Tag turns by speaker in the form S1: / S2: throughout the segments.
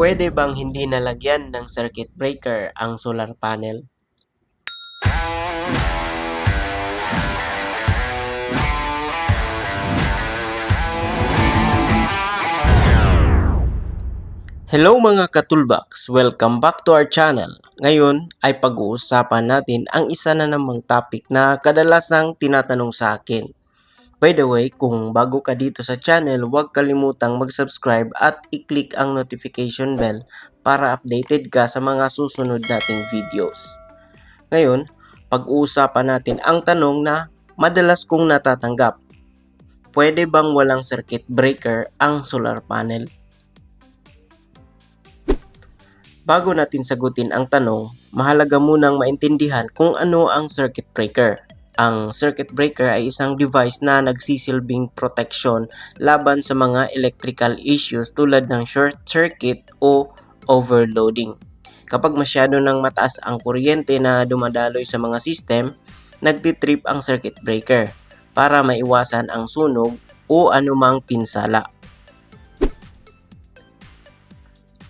S1: Pwede bang hindi nalagyan ng circuit breaker ang solar panel? Hello mga katulbaks! Welcome back to our channel. Ngayon ay pag-uusapan natin ang isa na namang topic na kadalasang tinatanong sa akin. By the way, kung bago ka dito sa channel, huwag kalimutang mag-subscribe at i-click ang notification bell para updated ka sa mga susunod nating videos. Ngayon, pag-uusapan natin ang tanong na madalas kong natatanggap. Pwede bang walang circuit breaker ang solar panel? Bago natin sagutin ang tanong, mahalaga munang maintindihan kung ano ang circuit breaker. Ang circuit breaker ay isang device na nagsisilbing protection laban sa mga electrical issues tulad ng short circuit o overloading. Kapag masyado nang mataas ang kuryente na dumadaloy sa mga system, nagtitrip ang circuit breaker para maiwasan ang sunog o anumang pinsala.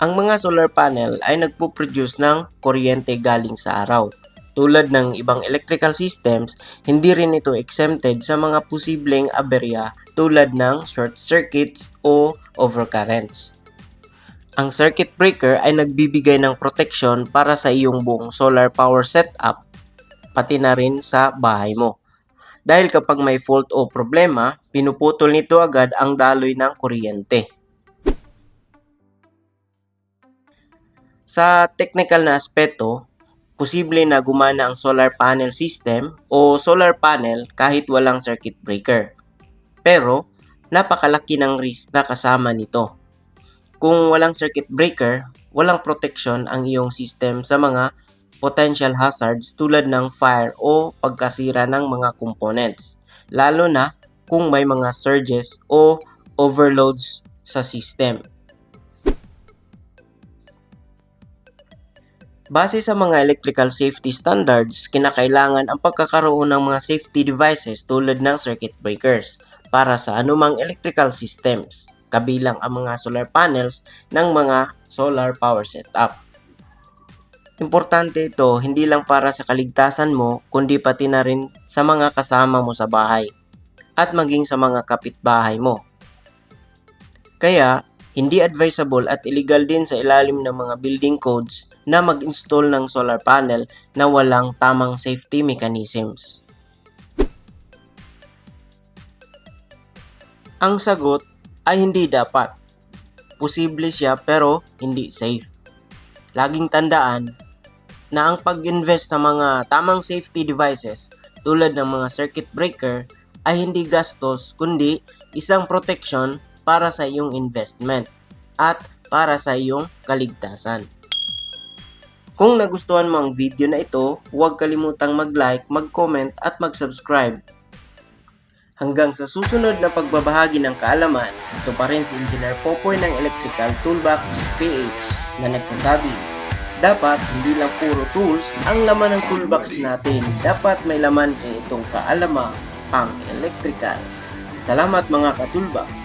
S1: Ang mga solar panel ay nagpo-produce ng kuryente galing sa araw. Tulad ng ibang electrical systems, hindi rin ito exempted sa mga posibleng aberya tulad ng short circuits o overcurrents. Ang circuit breaker ay nagbibigay ng protection para sa iyong buong solar power setup, pati na rin sa bahay mo. Dahil kapag may fault o problema, pinuputol nito agad ang daloy ng kuryente. Sa technical na aspeto, posible na gumana ang solar panel system o solar panel kahit walang circuit breaker. Pero, napakalaki ng risk na kasama nito. Kung walang circuit breaker, walang protection ang iyong system sa mga potential hazards tulad ng fire o pagkasira ng mga components, lalo na kung may mga surges o overloads sa system. Base sa mga electrical safety standards, kinakailangan ang pagkakaroon ng mga safety devices tulad ng circuit breakers para sa anumang electrical systems, kabilang ang mga solar panels ng mga solar power setup. Importante ito hindi lang para sa kaligtasan mo, kundi pati na rin sa mga kasama mo sa bahay at maging sa mga kapitbahay mo. Kaya, hindi advisable at illegal din sa ilalim ng mga building codes na mag-install ng solar panel na walang tamang safety mechanisms. Ang sagot ay hindi dapat. Posible siya pero hindi safe. Laging tandaan na ang pag-invest sa mga tamang safety devices tulad ng mga circuit breaker ay hindi gastos kundi isang protection para sa iyong investment at para sa iyong kaligtasan. Kung nagustuhan mo ang video na ito, huwag kalimutang mag-like, mag-comment at mag-subscribe. Hanggang sa susunod na pagbabahagi ng kaalaman, ito pa rin si Engineer Popoy ng Electrical Toolbox PH na nagsasabi, dapat hindi lang puro tools ang laman ng toolbox natin, dapat may laman din itong kaalama pang electrical. Salamat mga ka-toolbox!